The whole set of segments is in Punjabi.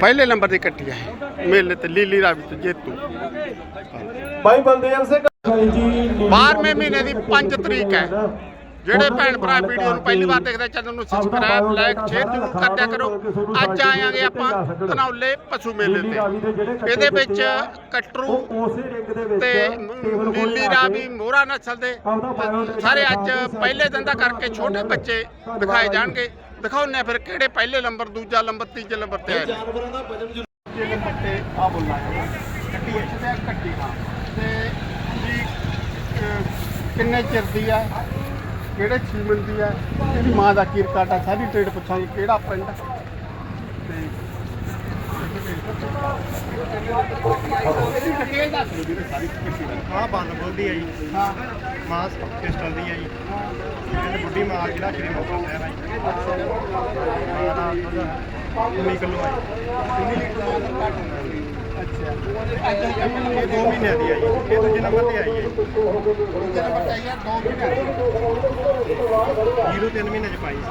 ਪਹਿਲੇ ਨੰਬਰ ਦੀ ਕੱਟੀ ਹੈ ਮੇਲੇ ਤੇ ਲੀਲੀ ਰਾਵੀ ਤੇ ਜੇਤੂ। ਭਾਈ ਬਲਦੇਵ ਸਿੰਘ ਜੀ 12ਵੇਂ ਮਹੀਨੇ ਦੀ 5 ਤਰੀਕ ਹੈ। ਜਿਹੜੇ ਭੈਣ ਭਰਾ ਵੀਡੀਓ ਨੂੰ ਪਹਿਲੀ ਵਾਰ ਦੇਖਦੇ ਚੈਨਲ ਨੂੰ ਸਬਸਕ੍ਰਾਈਬ ਲਾਈਕ ਸ਼ੇਅਰ ਜ਼ਰੂਰ ਕਰਦਿਆ ਕਰੋ। ਅੱਜ ਆਇਆਂਗੇ ਆਪਾਂ ਧਨੌਲੇ ਪਸ਼ੂ ਮੇਲੇ ਤੇ। ਇਹਦੇ ਵਿੱਚ ਕਟਰੂ ਉਸੇ ਰਿੰਗ ਦੇ ਵਿੱਚ ਤੇ ਨੀਲੀ ਰਾਵੀ ਮੋਹਰਾ ਨਸਲ ਦੇ। ਸਾਰੇ ਅੱਜ ਪਹਿਲੇ ਦਿਨ ਦਾ ਕਰਕੇ ਛੋਟੇ ਬੱਚੇ ਦਿਖਾਏ ਜਾਣਗੇ। ਦਿਖਾਉਣੇ ਫਿਰ ਕਿਹੜੇ ਪਹਿਲੇ ਨੰਬਰ ਦੂਜਾ ਨੰਬਰ ਤੀਜੇ ਨੰਬਰ ਤੇ ਆਏ ਨੇ ਜਾਨਵਰਾਂ ਦਾ ਵਜਨ ਤੀਜੇ ਨੰਬਰ ਤੇ ਆ ਬੋਲਣਾ ਹੈ ਕੱਟੀ ਇੱਥੇ ਤੇ ਕੱਟੀ ਹਾਂ। ਤੇ ਜੀ ਅਹ, ਕਿੰਨੇ ਚਿਰ ਦੀ ਆ? ਕਿਹੜੇ ਛੀਮਨ ਦੀ ਆ? ਇਹਦੀ ਮਾਂ ਦਾ ਕੀ ਰਿਕਾਰਡ ਆ ਸਾਰੀ ਟ੍ਰੇਡ ਪੁੱਛਾਂਗੇ ਕਿਹੜਾ ਪਿੰਡ? ਤੇ ਆ ਬੰਦ ਬੋਲਦੀ ਆ ਜੀ। ਹਾਂ। ਮਾਸ ਪਿਸਟਲ ਦੀ ਆ ਜੀ। ਬੁੱਢੀ ਮਾਰ ਜਿਹੜਾ ਸ਼੍ਰੀ ਮੁਕਤਸਰ ਸਾਹਿਬ ਆ ਜੀ ਮਾਂ ਦਾ ਦੁੱਧ 19 ਕਿਲੋ ਆ ਜੀ ਅੱਛਾ। ਇਹ 2 ਮਹੀਨਿਆਂ ਦੀ ਆ ਜੀ ਇਹ ਦੂਜੇ ਨੰਬਰ ਤੇ ਆਈ ਹੈ ਦੂਜੇ ਨੰਬਰ ਤੇ ਆਇਆ ਦੋ ਮਹੀਨੇ ਜੀਰੋ 3 ਮਹੀਨੇ ਚ ਪਾਈ ਸੀ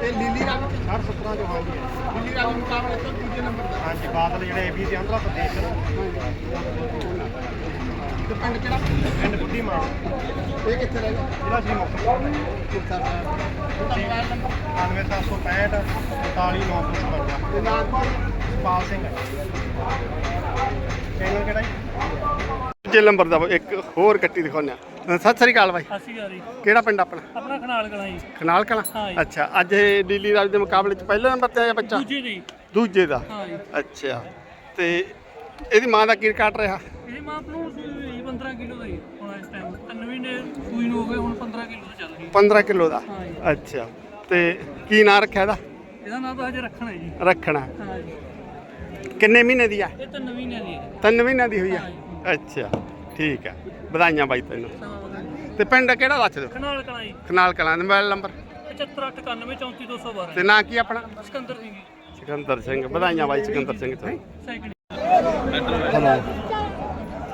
ਇਹ ਲੀਲੀ ਰੰਗ ਦੀ 60 17 ਜੋ ਹਾਂਜੀ ਹੈ ਲੀਲੀ ਰੰਗ ਮੁਕਾਬਲੇ ਤੋਂ ਦੂਜੇ ਨੰਬਰ ਤੇ ਹਾਂਜੀ ਬਾਦਲ ਜਿਹੜੇ ਏਬੀ ਦੇ ਆਂਧਰਾ ਪ੍ਰਦੇਸ਼ ਤੇ ਪਿੰਡ ਕਿਹੜਾ ਪਿੰਡ ਬੁੱਢੀ ਮਾਰ ਇਹ ਕਿੱਥੇ ਰਹਿ ਗਿਆ ਜ਼ਿਲ੍ਹਾ ਸ਼੍ਰੀ ਮੁਕਤਸਰ ਸਾਹਿਬ ਹੈ ਜੀ। ਮੋਬਾਈਲ ਨੰਬਰ 98765 44955 ਤੇ ਨਾਮ ਕੋਲ ਪਾਲ ਸਿੰਘ ਹੈ ਚੈਨਲ ਕਿਹੜਾ ਜੀ ਦੂਜੇ ਨੰਬਰ ਦਾ ਇੱਕ ਹੋਰ ਕੱਟੀ ਦਿਖਾਉਂਦੇ ਆ ਸਤਿ ਸ੍ਰੀ ਅਕਾਲ ਬਾਈ। ਅਸੀਂ ਗਾਰੀ ਕਿਹੜਾ ਪਿੰਡ ਆਪਣਾ? ਆਪਣਾ ਖਨਾਲ ਕਲਾਂ ਜੀ। ਖਨਾਲ ਕਲਾਂ? ਹਾਂ ਜੀ। ਅੱਛਾ ਅੱਜ ਇਹ ਲੀਲੀ ਰਾਜ ਦੇ ਮੁਕਾਬਲੇ 'ਚ ਪਹਿਲੇ ਨੰਬਰ ਤੇ ਆਇਆ ਬੱਚਾ? ਦੂਜੇ ਦੀ। ਦੂਜੇ ਦਾ। ਹਾਂ ਜੀ। ਅੱਛਾ। ਤੇ ਇਹਦੀ ਮਾਂ ਦਾ ਕੀ ਕੱਟ ਰਿਹਾ? ਇਹ ਮਾਪ ਨੂੰ 15 ਕਿਲੋ ਦਾ ਹੀ ਹੁਣ ਇਸ ਟਾਈਮ ਤਿੰਨ ਮਹੀਨੇ ਸੂਈ ਨੂੰ ਹੋ ਗਏ ਹੁਣ 15 ਕਿਲੋ ਦਾ ਚੱਲ ਰਹੀ 15 ਕਿਲੋ ਦਾ? ਹਾਂ ਜੀ। ਅੱਛਾ। ਤੇ ਕੀ ਨਾਂ ਰੱਖਿਆ ਇਹਦਾ? ਇਹਦਾ ਨਾਮ ਤਾਂ ਹਜੇ ਰੱਖਣਾ ਹੈ ਜੀ। ਰੱਖਣਾ। ਹਾਂ ਜੀ। ਕਿੰਨੇ ਮਹੀਨੇ ਦੀ ਆ? ਇਹ ਤਿੰਨ ਮਹੀਨਿਆਂ ਦੀ ਹੈ ਤਿੰਨ ਮਹੀਨਿਆਂ ਦੀ ਹੋਈ ਆ? ਹਾਂ ਅੱਛਾ। ਠੀਕ ਆ। ਵਧਾਈਆਂ ਬਾਈ ਤੈਨੂੰ। ਸਮਾਂ ਵਧਾਈ। ਤੇ ਪਿੰਡ ਕਿਹੜਾ ਦੱਸ ਦਿਓ? ਖਨਾਲ ਕਲਾਂ ਜੀ। ਖਨਾਲ ਕਲਾਂ ਦਾ ਮੋਬਾਈਲ ਨੰਬਰ? 75891 ਤੇ 34212 ਨਾਂ ਕੀ ਆਪਣਾ? ਸਿਕੰਦਰ ਸਿੰਘ ਜੀ। ਸਿਕੰਦਰ ਸਿੰਘ। ਵਧਾਈਆਂ ਬਾਈ ਸਿਕੰਦਰ ਸਿੰਘ ਤੋਂ। Second hello.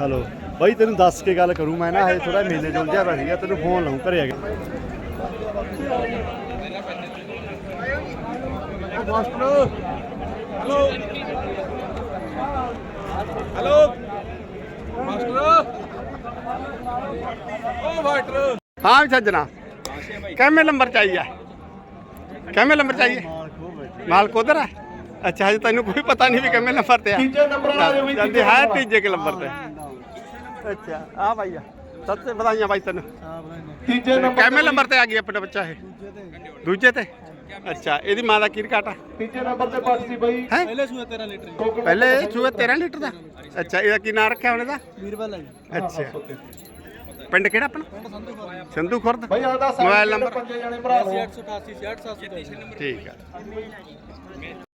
ਹਲੋ। ਬਾਈ ਤੈਨੂੰ ਦੱਸ ਕੇ ਗੱਲ ਕਰੂੰ ਮੈਂ ਨਾ ਹਜੇ ਥੋੜਾ ਮੇਲੇ ਚ ਉਲਝਿਆ ਪਿਆ ਸੀਗਾ ਤੈਨੂੰ ਫੋਨ ਲਾਉਂ ਘਰੇ ਆ ਗਿਆ ਹਾਂ ਵੀ ਸੱਜਣਾ ਕਿੰਨੇ ਨੰਬਰ ਚਾਹੀਏ? ਕਿੰਨੇ ਨੰਬਰ ਚਾਹੀਏ? ਮਾਲ ਕੋਦਰ ਹੈ? ਅੱਛਾ ਹਜੇ ਤੈਨੂੰ ਕੋਈ ਪਤਾ ਨਹੀਂ ਵੀ ਕਿੰਨੇ ਨੰਬਰ ਤੇ ਆ। ਤੀਜੇ ਨੰਬਰ ਆ ਜਲਦੀ ਹੈ। ਤੀਜੇ ਕੇ ਨੰਬਰ ਤੇ। ਅੱਛਾ ਆ ਭਾਈ ਆ। ਸੱਤੇ ਵਧਾਈਆਂ ਬਾਈ ਤੈਨੂੰ। ਤੀਜੇ ਨੰਬਰ ਕਿੰਨੇ ਨੰਬਰ ਤੇ ਆ ਗਈ ਆਪਣਾ ਬੱਚਾ ਇਹ। ਦੂਜੇ ਤੇ? ਅੱਛਾ ਇਹਦੀ ਮਾਂ ਦਾ ਕੀ ਰਿਕਾਰਡ ਆ ਤੀਜੇ ਨੰਬਰ ਤੇ ਬੱਸ ਸੀ ਬਾਈ। ਪਹਿਲੇ ਸੂਏ 13 ਲੀਟਰ ਪਹਿਲੇ ਸੂਏ 13 ਲੀਟਰ ਦਾ? ਅੱਛਾ ਇਹਦਾ ਕੀ ਨਾਂ ਰੱਖਿਆ ਉਹਨੇ ਦਾ ਵੀਰਵਾਲ ਜੀ। ਅੱਛਾ। ਪਿੰਡ ਕਿਹੜਾ ਆਪਣਾ? ਸੰਧੂ ਖੁਰਦ। ਬਾਈ ਆਦਾ ਮੋਬਾਈਲ ਨੰਬਰ? ਪੰਜੇ ਜਾਣੇ ਭਰਾ ਨੂੰ? 888 67 ਠੀਕ ਆ।